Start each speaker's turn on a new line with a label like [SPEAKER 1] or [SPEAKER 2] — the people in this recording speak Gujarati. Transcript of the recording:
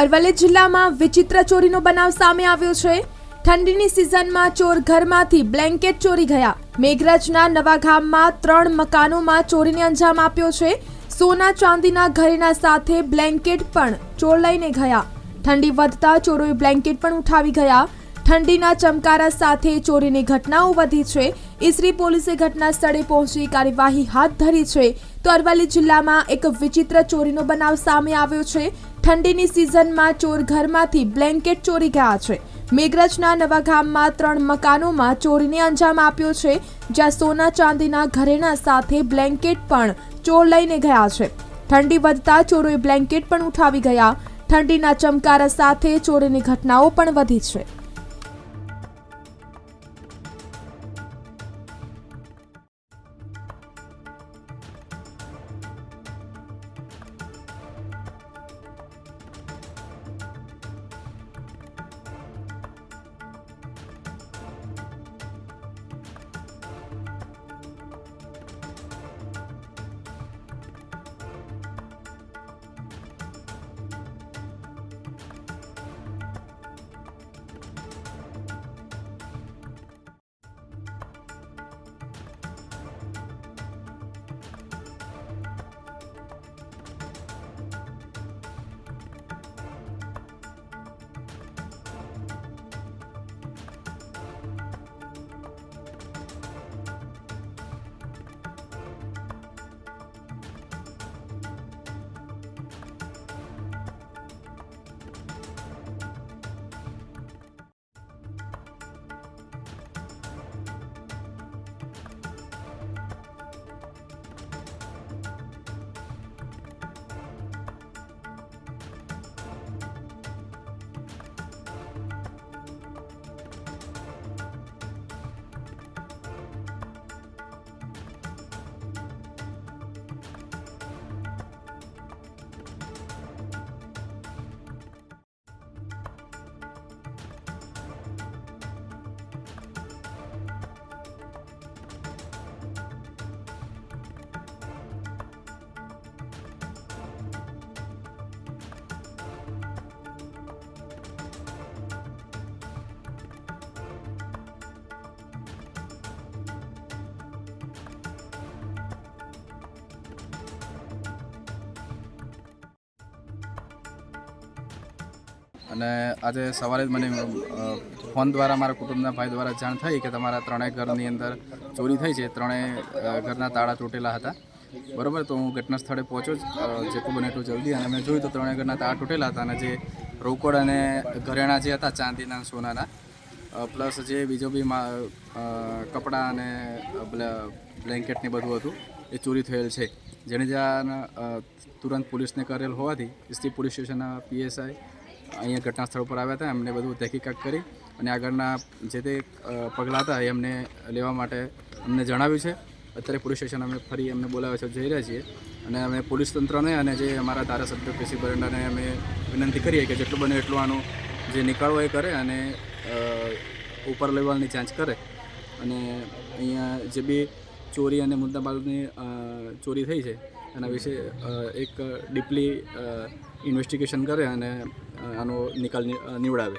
[SPEAKER 1] અરવલ્લી જિલ્લામાં વિચિત્ર ચોરીનો બનાવ સામે આવ્યો છે. ઠંડીની સિઝનમાં ચોર ઘરમાંથી બ્લેન્કેટ ચોરી ગયા. મેઘરાજના નવા ગામમાં ત્રણ મકાનોમાં ચોરીને અંજામ આપ્યો છે. સોના ચાંદીના ઘરેણા સાથે બ્લેન્કેટ પણ ચોર લઈને ગયા. ઠંડી વધતા ચોરોએ બ્લેન્કેટ પણ ઉઠાવી ગયા. ઠંડીના ચમકારા સાથે ચોરીની ઘટનાઓ વધી છે. ઈસરી પોલીસે ઘટના સ્થળે પહોંચી કાર્યવાહી હાથ ધરી છે. તો અરવલ્લી જિલ્લામાં એક વિચિત્ર ચોરીનો બનાવ સામે આવ્યો છે. ઠંડીની સિઝનમાં ચોર ઘરમાંથી બ્લેન્કેટ ચોરી ગયા છે. મેઘરજના નવા ગામમાં ત્રણ મકાનોમાં ચોરીને અંજામ આપ્યો છે, જ્યાં સોના ચાંદીના ઘરેણા સાથે બ્લેન્કેટ પણ ચોર લઈને ગયા છે. ઠંડી વધતા ચોરોએ બ્લેન્કેટ પણ ઉઠાવી ગયા. ઠંડીના ચમકારા સાથે ચોરીની ઘટનાઓ પણ વધી છે.
[SPEAKER 2] અને આજે સવારે જ મને ફોન દ્વારા મારા કુટુંબના ભાઈ દ્વારા જાણ થઈ કે તમારા ત્રણેય ઘરની અંદર ચોરી થઈ છે. ત્રણેય ઘરના તાળા તૂટેલા હતા. બરાબર? તો હું ઘટના સ્થળે પહોંચ્યો જ જેટલું બને એટલું જલ્દી. અને મેં જોયું તો ત્રણેય ઘરના તાળા તૂટેલા હતા અને જે રોકડ અને ઘરેણાં જે હતા, ચાંદીના, સોનાના પ્લસ જે બીજો બી કપડાં અને બ્લેન્કેટને બ્લેન્કેટ બધું હતું, એ ચોરી થયેલ છે. જેને જ્યાં તુરંત પોલીસને કરેલ હોવાથી ઇસ્તી પોલીસ સ્ટેશનના પીએસઆઈ અહીંયા ઘટના સ્થળ પર આવ્યા હતા, એમને બધું તહેકીકાત કરી અને આગળના જે તે પગલાં હતા એ અમને લેવા માટે અમને જણાવ્યું છે. અત્યારે પોલીસ સ્ટેશન અમે ફરી એમને બોલાવ્યા છે, જઈ રહ્યા છીએ અને અમે પોલીસ તંત્રને અને જે અમારા ધારાસભ્ય પીસી બરંડાને અમે વિનંતી કરીએ કે જેટલું બને એટલું આનું જે નિકાળવો એ કરે અને ઉપર લેવલની જાંચ કરે. અને અહીંયા જે બી ચોરી અને મુદ્દાબાલની ચોરી થઈ છે એના વિશે એક ડીપલી ઇન્વેસ્ટિગેશન કરે અને આનો નિકાલ નિવડાવે.